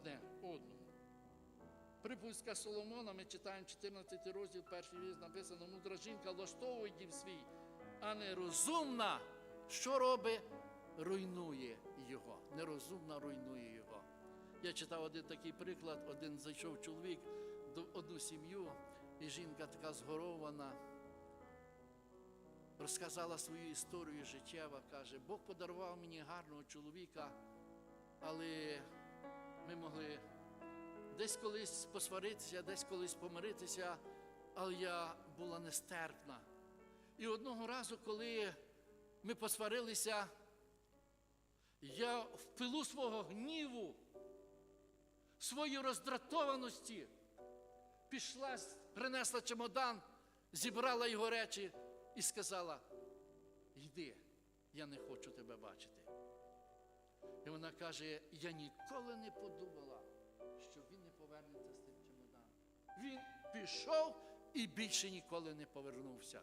одне одному. Припуска Соломона, ми читаємо 14 розділ, перший вірш написано, мудра жінка влаштовує дім свій, а нерозумна, що робить? Руйнує його. Нерозумна руйнує його. Я читав один такий приклад, один зайшов чоловік до одну сім'ю, і жінка така згорована, розказала свою історію життєва, каже, Бог подарував мені гарного чоловіка, але ми могли десь колись посваритися, десь колись помиритися, але я була нестерпна. І одного разу, коли ми посварилися, я в пилу свого гніву, своєї роздратованості пішла, принесла чемодан, зібрала його речі і сказала: йди, я не хочу тебе бачити. І вона каже: я ніколи не подумала, що він не повернеться з тим чемоданом. Він пішов і більше ніколи не повернувся.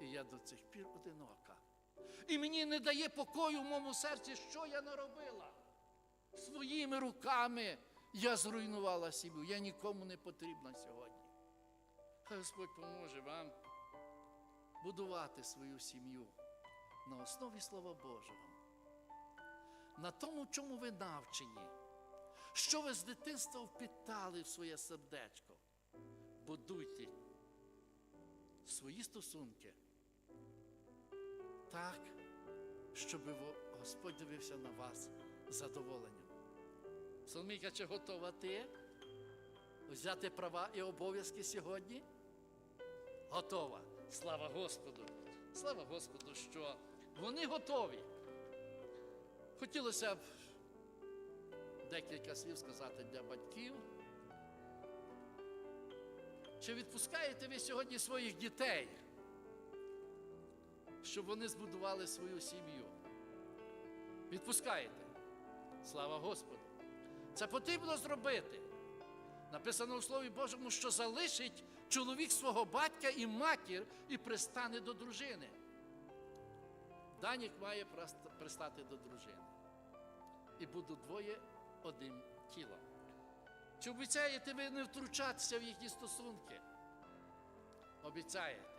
І я до цих пір одинока. І мені не дає покою в моєму серці, що я наробила. Своїми руками я зруйнувала сім'ю. Я нікому не потрібна сьогодні. Господь поможе вам будувати свою сім'ю на основі Слова Божого, на тому, чому ви навчені, що ви з дитинства впитали в своє сердечко. Будуйте свої стосунки так, щоб Господь дивився на вас задоволенням. Соломійка, чи готова ти взяти права і обов'язки сьогодні? Готова. Слава Господу! Слава Господу, що вони готові. Хотілося б декілька слів сказати для батьків. Чи відпускаєте ви сьогодні своїх дітей, щоб вони збудували свою сім'ю? Відпускаєте? Слава Господу! Це потрібно зробити. Написано у Слові Божому, що залишить чоловік свого батька і матір і пристане до дружини. Данік має пристати до дружини. І будуть двоє одним тілом. Чи обіцяєте ви не втручатися в їхні стосунки? Обіцяєте.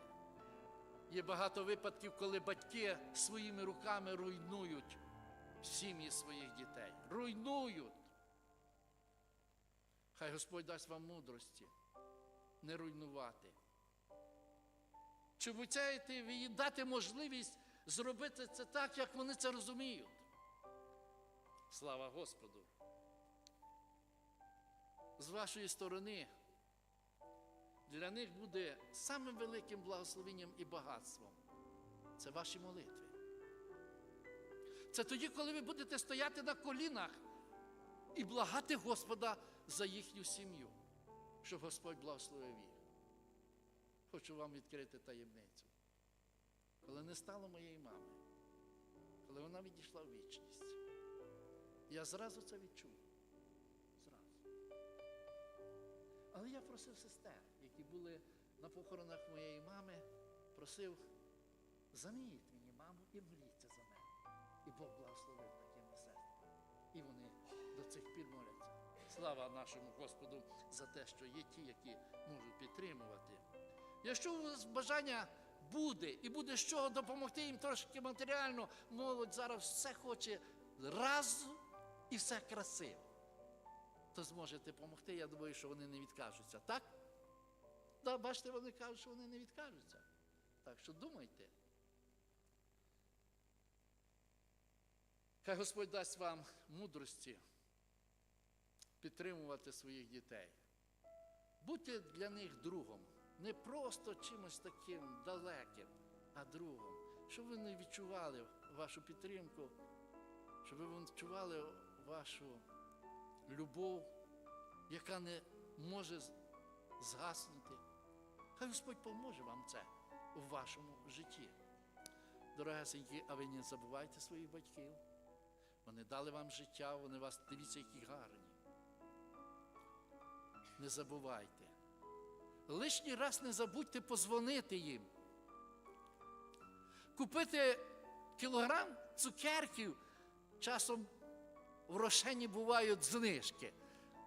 Є багато випадків, коли батьки своїми руками руйнують сім'ї своїх дітей. Руйнують. Хай Господь дасть вам мудрості не руйнувати. Чи обіцяєте ви їм дати можливість зробити це так, як вони це розуміють? Слава Господу! З вашої сторони для них буде самим великим благословенням і багатством. Це ваші молитви. Це тоді, коли ви будете стояти на колінах і благати Господа за їхню сім'ю, щоб Господь благословив їх. Хочу вам відкрити таємницю. Коли не стало моєї мами, коли вона відійшла в вічність, я зразу це відчув. Зразу. Але я просив сестер, які були на похоронах моєї мами, просив, замініть мені маму і моліться за мене. І Бог благословив такими сестрами. І вони до цих пір моляться. Слава нашому Господу за те, що є ті, які можуть підтримувати. Якщо у вас бажання буде і буде з чого допомогти їм трошки матеріально, молодь зараз все хоче разу і все красиво, то зможете допомогти. Я думаю, що вони не відкажуться, так? Да, бачите, вони кажуть, що вони не відкажуться. Так що думайте. Хай Господь дасть вам мудрості підтримувати своїх дітей. Будьте для них другом, не просто чимось таким далеким, а другом, щоб ви не відчували вашу підтримку, щоб ви відчували вашу любов, яка не може згаснути. Хай Господь поможе вам це у вашому житті. Дорогесенькі, а ви не забувайте своїх батьків. Вони дали вам життя, вони вас дивіться, які гарні. Не забувайте. Лишній раз не забудьте позвонити їм. Купити кілограм цукерків часом в Рошені бувають знижки.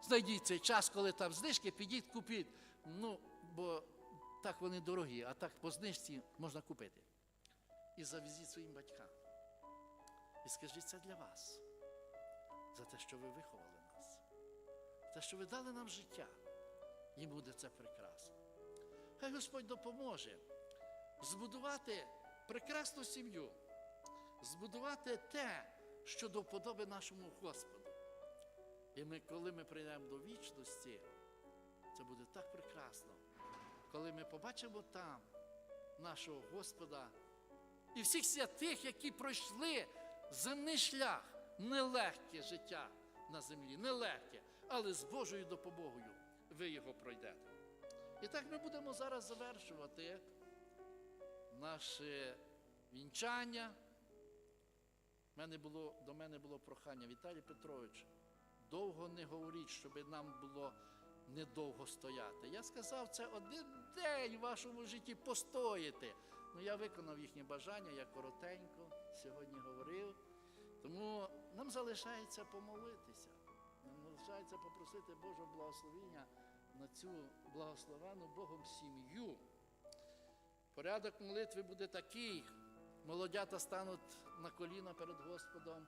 Знайдіть цей час, коли там знижки, підіть, купіть. Ну, бо так вони дорогі, а так по знижці можна купити. І завезіть своїм батькам. І скажіть, це для вас. За те, що ви виховали нас. За те, що ви дали нам життя. Їм буде це прекрасно. Хай Господь допоможе збудувати прекрасну сім'ю, збудувати те, що до вподоби нашому Господу. І ми, коли ми прийдемо до вічності, це буде так прекрасно, коли ми побачимо там нашого Господа і всіх святих, які пройшли земний шлях, нелегке життя на землі, нелегке, але з Божою допомогою ви його пройдете. І так ми будемо зараз завершувати наше вінчання. Мене було, до мене було прохання, Віталій Петрович, довго не говоріть, щоб нам було недовго стояти. Я сказав, це один день в вашому житті постояти. Ну, я виконав їхнє бажання, я коротенько сьогодні говорив. Тому нам залишається помолитися. Залишається попросити Божого благословення на цю благословену Богом сім'ю. Порядок молитви буде такий. Молодята стануть на коліна перед Господом.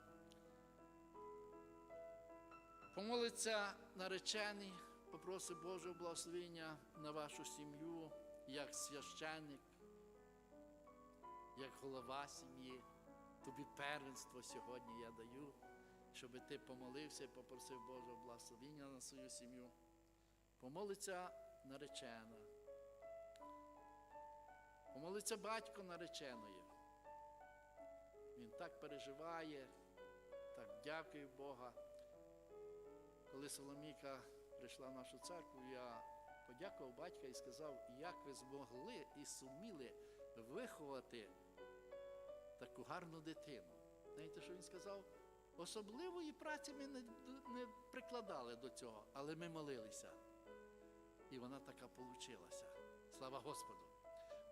Помолиться наречений, попросить Божого благословення на вашу сім'ю, як священник, як голова сім'ї. Тобі первенство сьогодні я даю, щоб ти помолився і попросив Божого благословення на свою сім'ю. Помолиться наречена. Помолиться батько нареченої. Він так переживає, так дякує Бога. Коли Соломійка прийшла в нашу церкву, я подякував батька і сказав, як ви змогли і суміли виховати таку гарну дитину. Знаєте, що він сказав? Особливої праці ми не, не прикладали до цього, але ми молилися. І вона така получилася. Слава Господу.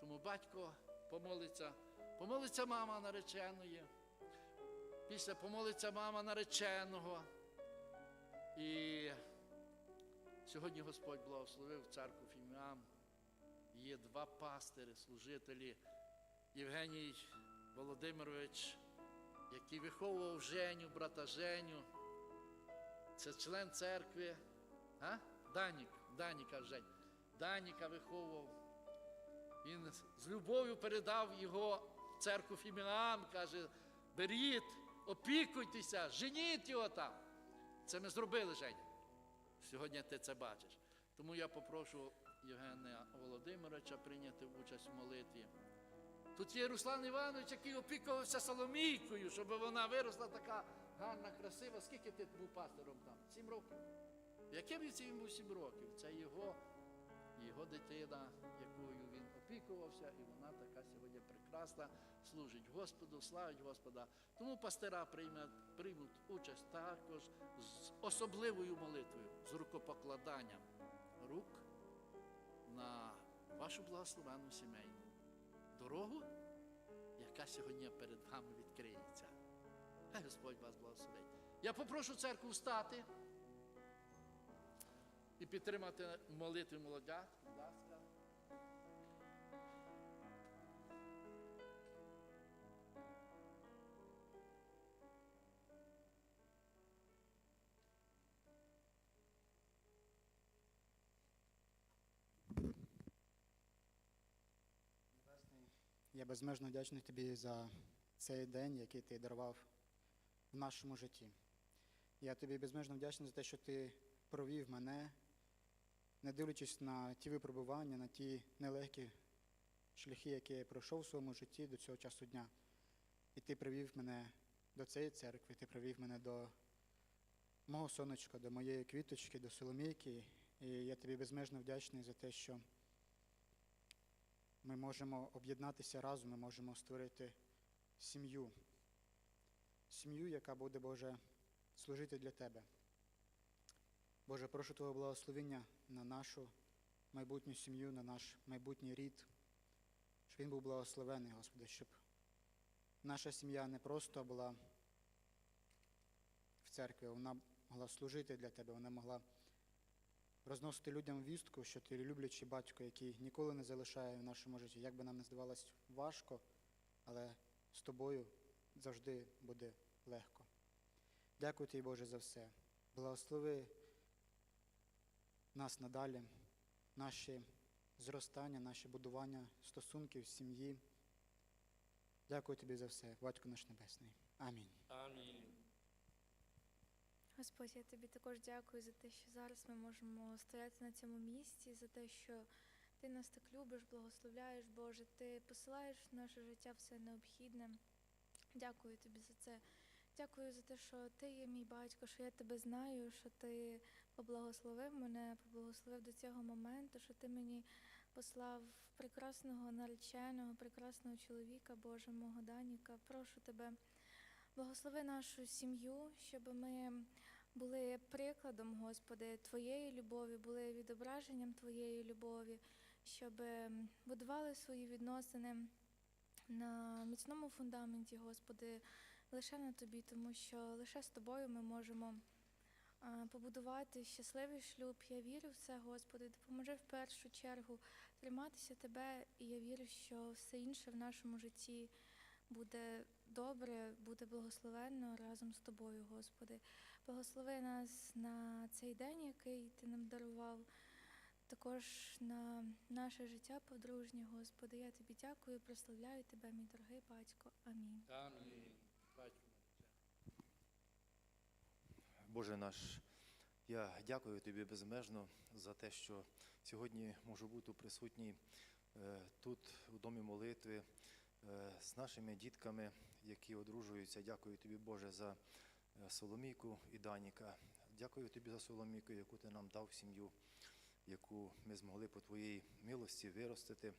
Тому батько помолиться, помолиться мама нареченої, після помолиться мама нареченого. І сьогодні Господь благословив церкву Фіміам. Є два пастири, служителі. Євгеній Володимирович, який виховував Женю, брата Женю. Це член церкви. А? Данік, Даніка Жень. Даніка виховував. Він з любов'ю передав його в церкву Фіміам, каже, беріть, опікуйтеся, женіть його там. Це ми зробили, Женя. Сьогодні ти це бачиш. Тому я попрошу Євгена Володимировича прийняти участь в молитві. Тут є Руслан Іванович, який опікувався Соломійкою, щоб вона виросла така гарна, красива. Скільки ти був пастором там? Сім років. Віці він був сім років? Це його, його дитина, якою він опікувався, і вона така сьогодні прекрасна, служить Господу, славить Господа. Тому пастира приймуть, приймуть участь також з особливою молитвою, з рукопокладанням рук на вашу благословенну сімейну дорогу, яка сьогодні перед вами відкриється. Хай Господь вас благословить. Я попрошу церкву встати і підтримати молитву молодят. Я безмежно вдячний тобі за цей день, який ти дарував в нашому житті. Я тобі безмежно вдячний за те, що ти провів мене, не дивлячись на ті випробування, на ті нелегкі шляхи, які я пройшов у своєму житті до цього часу дня. І ти привів мене до цієї церкви, ти привів мене до мого сонечка, до моєї квіточки, до Соломійки. І я тобі безмежно вдячний за те, що ми можемо об'єднатися разом, ми можемо створити сім'ю. Сім'ю, яка буде, Боже, служити для Тебе. Боже, прошу Твого благословення на нашу майбутню сім'ю, на наш майбутній рід, щоб він був благословений, Господи, щоб наша сім'я не просто була в церкві, вона могла служити для тебе, вона могла розносити людям вістку, що ти люблячий батько, який ніколи не залишає в нашому житті. Як би нам не здавалось важко, але з тобою завжди буде легко. Дякую тобі, Боже, за все. Благослови нас надалі, наші зростання, наше будування стосунків, сім'ї. Дякую тобі за все, Батько наш Небесний. Амінь. Амінь. Господь, я тобі також дякую за те, що зараз ми можемо стояти на цьому місці, за те, що ти нас так любиш, благословляєш, Боже, ти посилаєш в наше життя все необхідне. Дякую тобі за це. Дякую за те, що ти є мій батько, що я тебе знаю, що ти поблагословив мене, поблагословив до цього моменту, що ти мені послав прекрасного нареченого, прекрасного чоловіка, Боже, мого Даніка. Прошу тебе, благослови нашу сім'ю, щоб ми були прикладом, Господи, Твоєї любові, були відображенням Твоєї любові, щоб будували свої відносини на міцному фундаменті, Господи, лише на Тобі, тому що лише з Тобою ми можемо побудувати щасливий шлюб. Я вірю в це, Господи, допоможи в першу чергу триматися Тебе, і я вірю, що все інше в нашому житті буде добре, буде благословенно разом з тобою, Господи. Благослови нас на цей день, який ти нам дарував, також на наше життя подружнє, Господи. Я тобі дякую, прославляю тебе, мій дорогий батько. Амінь. Амінь. Боже наш, я дякую тобі безмежно за те, що сьогодні можу бути присутній е, тут, у домі молитви, е, з нашими дітками, які одружуються. Дякую тобі, Боже, за Соломійку і Даніка. Дякую тобі за Соломійку, яку ти нам дав сім'ю, яку ми змогли по твоїй милості виростити.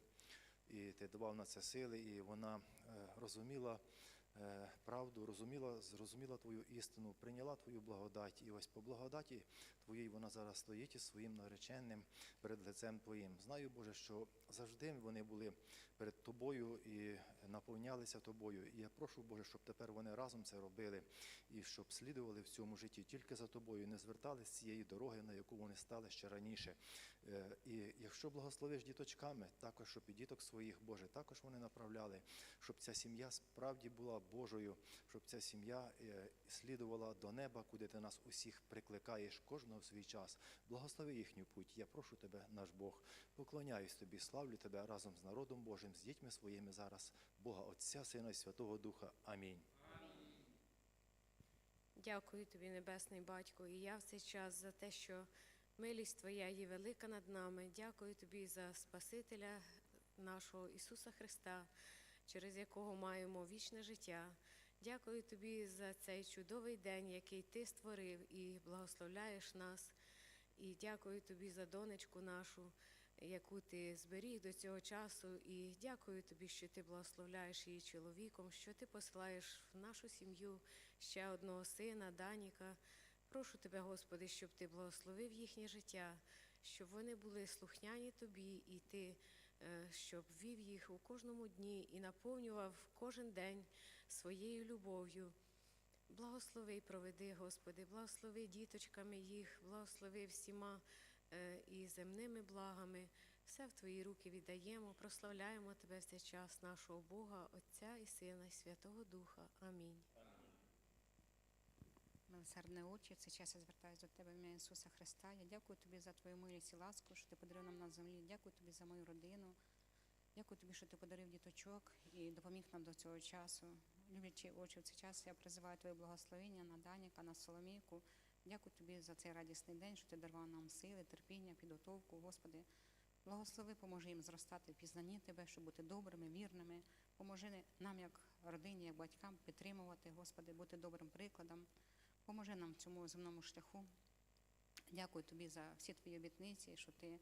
І ти давав на це сили, і вона е, розуміла е, правду, розуміла, зрозуміла твою істину, прийняла твою благодать. І ось по благодаті твоїй вона зараз стоїть із своїм нареченим перед лицем твоїм. Знаю, Боже, що завжди вони були перед тобою і наповнялися тобою. І я прошу, Боже, щоб тепер вони разом це робили і щоб слідували в цьому житті тільки за тобою, не звертались з цієї дороги, на яку вони стали ще раніше. Е, І якщо благословиш діточками, також щоб і діток своїх, Боже, також вони направляли, щоб ця сім'я справді була Божою, щоб ця сім'я е, слідувала до неба, куди ти нас усіх прикликаєш кожного в свій час. Благослови їхню путь. Я прошу тебе, наш Бог, поклоняюсь тобі, славлю тебе разом з народом Божим, з дітьми своїми зараз, Бога Отця, Сина і Святого Духа. Амінь. Дякую тобі, Небесний Батько, і я в цей час за те, що милість Твоя є велика над нами. Дякую тобі за Спасителя нашого Ісуса Христа, через якого маємо вічне життя. Дякую тобі за цей чудовий день, який ти створив і благословляєш нас. І дякую тобі за донечку нашу, яку ти зберіг до цього часу. І дякую тобі, що ти благословляєш її чоловіком, що ти посилаєш в нашу сім'ю ще одного сина, Даніка. Прошу тебе, Господи, щоб ти благословив їхнє життя, щоб вони були слухняні тобі, і ти е, щоб вів їх у кожному дні і наповнював кожен день своєю любов'ю. Благослови і проведи, Господи, благослови діточками їх, благослови всіма е, і земними благами. Все в Твої руки віддаємо, прославляємо Тебе в цей час, нашого Бога, Отця і Сина, і Святого Духа. Амінь. Милосердне очі, в цей час я звертаюся до тебе в ім'я Ісуса Христа. Я дякую тобі за твою милість і ласку, що ти подарив нам на землі. Дякую тобі за мою родину. Дякую тобі, що ти подарив діточок і допоміг нам до цього часу. Люблячи очі в цей час, я призиваю твоє благословення на Даніка, на Соломійку. Дякую тобі за цей радісний день, що ти дарував нам сили, терпіння, підготовку. Господи, благослови, поможи їм зростати в пізнанні тебе, щоб бути добрими, вірними. Поможи нам, як родині, як батькам, підтримувати, Господи, бути добрим прикладом. Поможи нам в цьому земному шляху. Дякую тобі за всі твої обітниці, що ти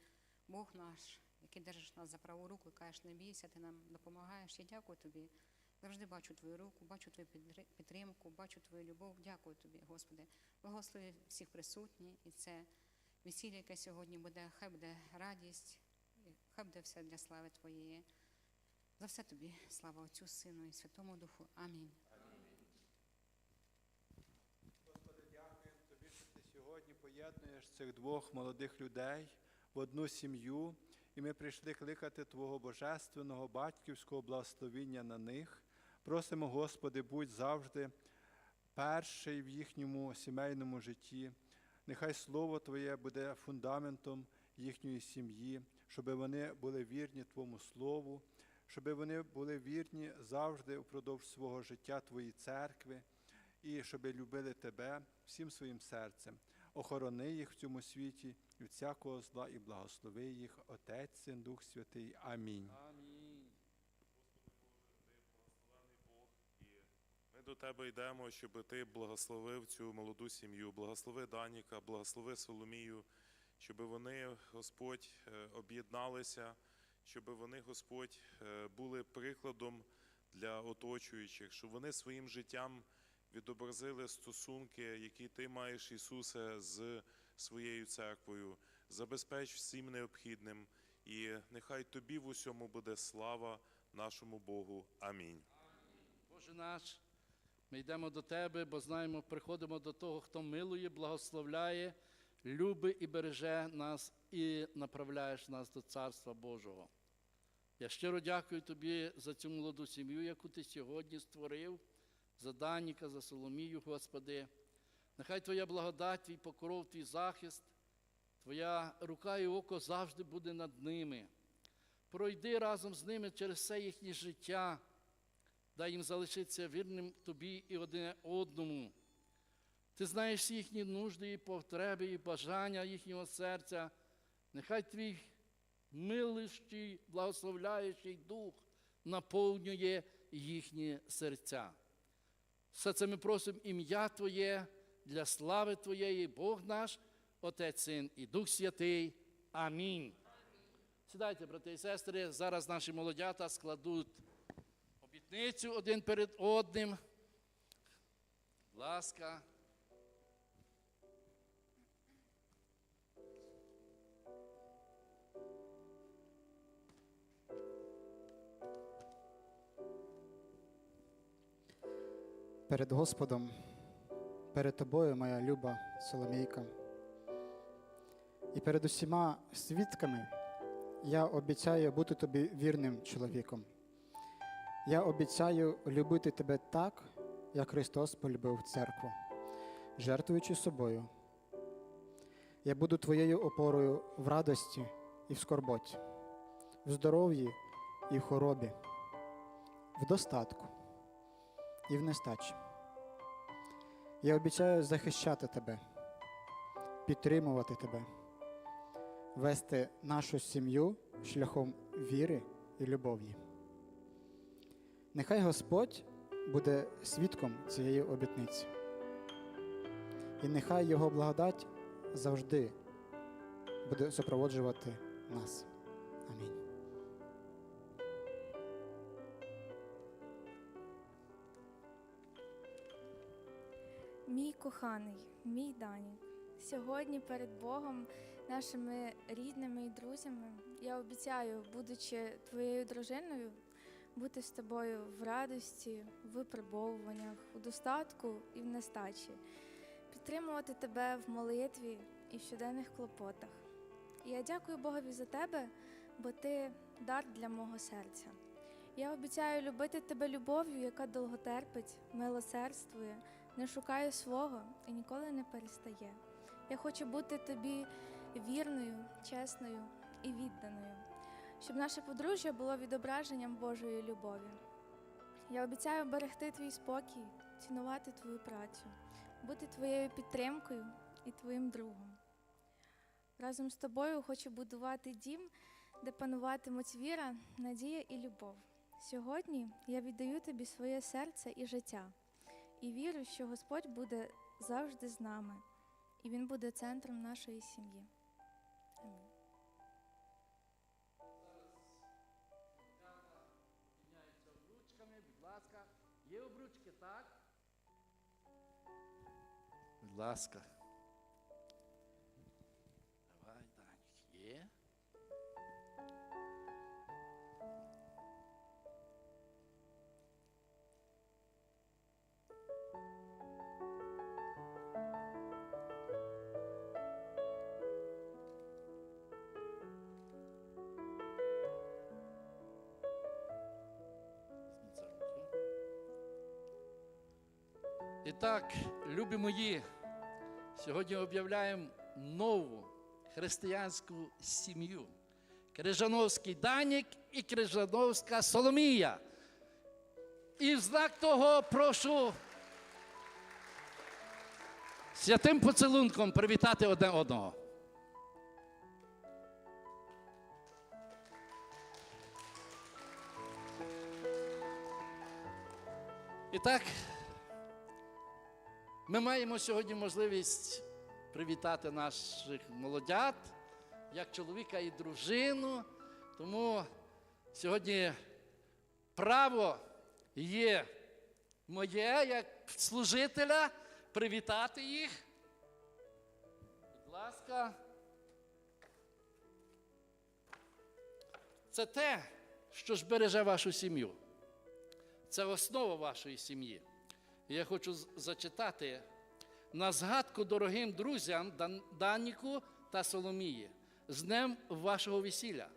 Бог наш, який держиш нас за праву руку і кажеш, не бійся, ти нам допомагаєш. Я дякую тобі. Завжди бачу твою руку, бачу твою підтримку, бачу твою любов. Дякую тобі, Господи. Благослови всіх присутніх. І це весілля, яке сьогодні буде, хай буде радість, хай буде все для слави Твоєї. За все тобі, слава Отцю, Сину і Святому Духу. Амінь. Господи, дякую. Поєднуєш цих двох молодих людей в одну сім'ю, і ми прийшли кликати Твого божественного батьківського благословіння на них. Просимо, Господи, будь завжди перший в їхньому сімейному житті. Нехай Слово Твоє буде фундаментом їхньої сім'ї, щоб вони були вірні Твому Слову, щоб вони були вірні завжди впродовж свого життя Твоїй церкви, і щоб любили Тебе всім своїм серцем. Охорони їх в цьому світі від всякого зла і благослови їх, Отець, Син, Дух Святий. Амінь. Амінь. Ми до тебе йдемо, щоб ти благословив цю молоду сім'ю, благослови Даніка, благослови Соломію, щоб вони, Господь, е, об'єдналися, щоб вони, Господь, е, були прикладом для оточуючих, щоб вони своїм життям відобразили стосунки, які ти маєш, Ісусе, з своєю церквою. Забезпеч всім необхідним, і нехай тобі в усьому буде слава нашому Богу. Амінь. Боже наш, ми йдемо до Тебе, бо знаємо, приходимо до того, хто милує, благословляє, любить і береже нас і направляєш нас до Царства Божого. Я щиро дякую Тобі за цю молоду сім'ю, яку ти сьогодні створив, за Даніка, за Соломію, Господи. Нехай Твоя благодать, Твій покров, Твій захист, Твоя рука і око завжди буде над ними. Пройди разом з ними через все їхнє життя. Дай їм залишитися вірним тобі і одне одному. Ти знаєш їхні нужди і потреби, і бажання їхнього серця. Нехай твій милищий, благословляючий дух наповнює їхні серця. Все це ми просимо ім'я Твоє для слави Твоєї, Бог наш, Отець Син і Дух Святий. Амінь. Сідайте, брати і сестри, зараз наші молодята складуть обітницю один перед одним. Ласка. Перед Господом, перед тобою, моя люба Соломійка, і перед усіма свідками я обіцяю бути тобі вірним чоловіком. Я обіцяю любити тебе так, як Христос полюбив церкву, жертвуючи собою. Я буду твоєю опорою в радості і в скорботі, в здоров'ї і в хоробі, в достатку і в нестачі. Я обіцяю захищати тебе, підтримувати тебе, вести нашу сім'ю шляхом віри і любові. Нехай Господь буде свідком цієї обітниці. І нехай Його благодать завжди буде супроводжувати нас. Амінь. Коханий, мій Данік, сьогодні перед Богом, нашими рідними і друзями, я обіцяю, будучи твоєю дружиною, бути з тобою в радості, в випробовуваннях, у достатку і в нестачі, підтримувати тебе в молитві і в щоденних клопотах. І я дякую Богові за тебе, бо ти дар для мого серця. Я обіцяю любити тебе любов'ю, яка довготерпить, милосердствує, не шукає свого і ніколи не перестає. Я хочу бути тобі вірною, чесною і відданою, щоб наше подружжя було відображенням Божої любові. Я обіцяю берегти твій спокій, цінувати твою працю, бути твоєю підтримкою і твоїм другом. Разом з тобою хочу будувати дім, де пануватимуть віра, надія і любов. Сьогодні я віддаю тобі своє серце і життя і вірю, що Господь буде завжди з нами, і Він буде центром нашої сім'ї. Амінь. Будь ласка. І так, любі мої, сьогодні об'являємо нову християнську сім'ю. Крижановський Данік і Крижановська Соломія. І в знак того прошу святим поцілунком привітати одне одного. І так, ми маємо сьогодні можливість привітати наших молодят, як чоловіка і дружину. Тому сьогодні право є моє як служителя привітати їх. Будь ласка. Це те, що ж береже вашу сім'ю. Це основа вашої сім'ї. Я хочу зачитати на згадку дорогим друзям Даніку та Соломії з днем вашого весілля.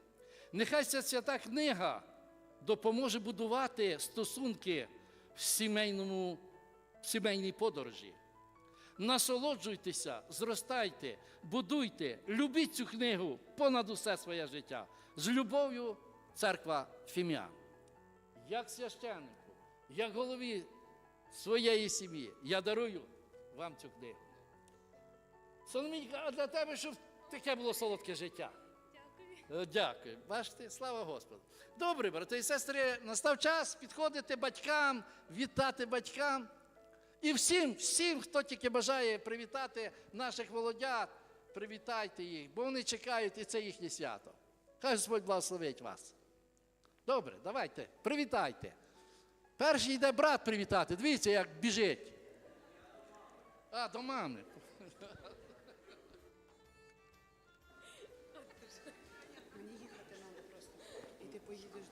Нехай ця свята книга допоможе будувати стосунки в сімейному, в сімейній подорожі. Насолоджуйтеся, зростайте, будуйте, любіть цю книгу понад усе своє життя. З любов'ю церква Фім'ян як священнику, як голові своєї сім'ї, я дарую вам цю книгу. Соломійка, а для тебе, щоб таке було солодке життя. Дякую. Дякую. Бачите, слава Господу. Добре, брати і сестри, настав час підходити батькам, вітати батькам. І всім, всім, хто тільки бажає привітати наших володят, привітайте їх, бо вони чекають і це їхнє свято. Хай Господь благословить вас. Добре, давайте, привітайте. Перший йде брат привітати. Дивіться, як біжить. А, до мами.